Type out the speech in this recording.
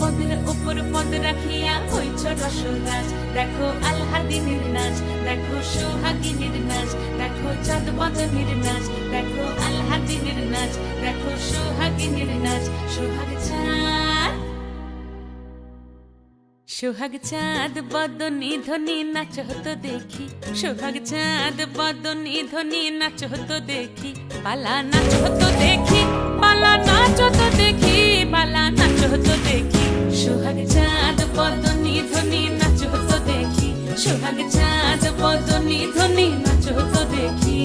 পদের উপর পদ রাখিয়া হইছ দেখো নাচ, দেখো সোহাগিনীর নাচ, দেখো চাঁদ বদনের নাচ, দেখো নাচ, দেখো সোহাগিনীর নাচ, সোহাগ চাঁদ। সোহাগ চাঁদ বদনি ধ্বনি নাচ হতো দেখি, সোহাগ চাঁদ বদনি ধ্বনি নাচ হতো দেখি, পালা নাচ হতো দেখি, পালা সোহাগ চাঁদ বদনি ধ্বনি নাচো তো দেখি।